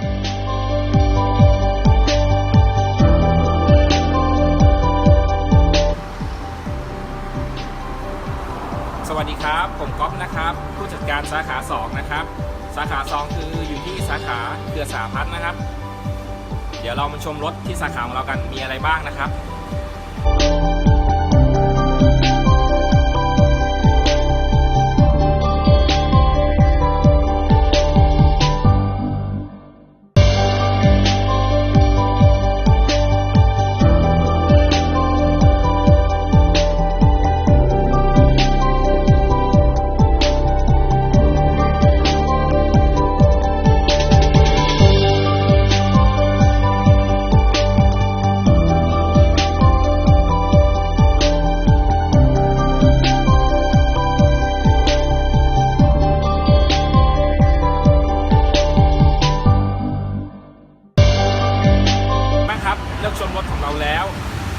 สวัสดีครับ ผมก๊อฟนะครับ ผู้จัดการสาขา 2 นะครับ สาขา 2 คืออยู่ที่สาขาเกือสาพัฒน์นะครับ เดี๋ยวเรามาชมรถที่สาขาของเรากันมีอะไรบ้างนะครับ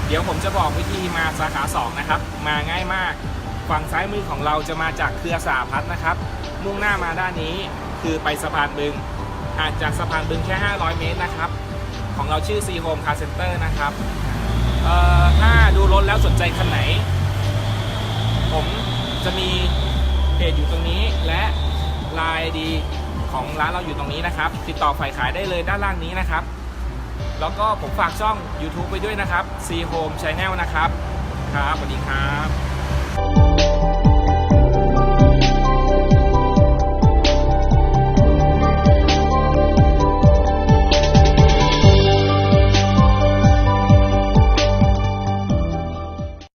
เดี๋ยวผมจะบอกวิธีมาสาขา2นะครับ มาง่ายมาก ฝั่งซ้ายมือของเราจะมาจากเครือสาพัฒน์นะครับ มุ่งหน้ามาด้านนี้คือไปสะพานบึงห่างจากสะพานบึงแค่ 500 เมตรนะครับ ของเราชื่อ C Home Car Center นะครับถ้าดูรถแล้วสนใจคันไหน ผมจะมีเพจอยู่ตรงนี้และไลน์ดีของร้านเราอยู่ตรงนี้นะครับ ติดต่อฝ่ายขายได้เลยด้านล่างนี้นะครับ แล้วก็ผมฝากช่อง YouTube ไปด้วยนะครับ C Home Channel นะครับ ครับสวัสดีครับ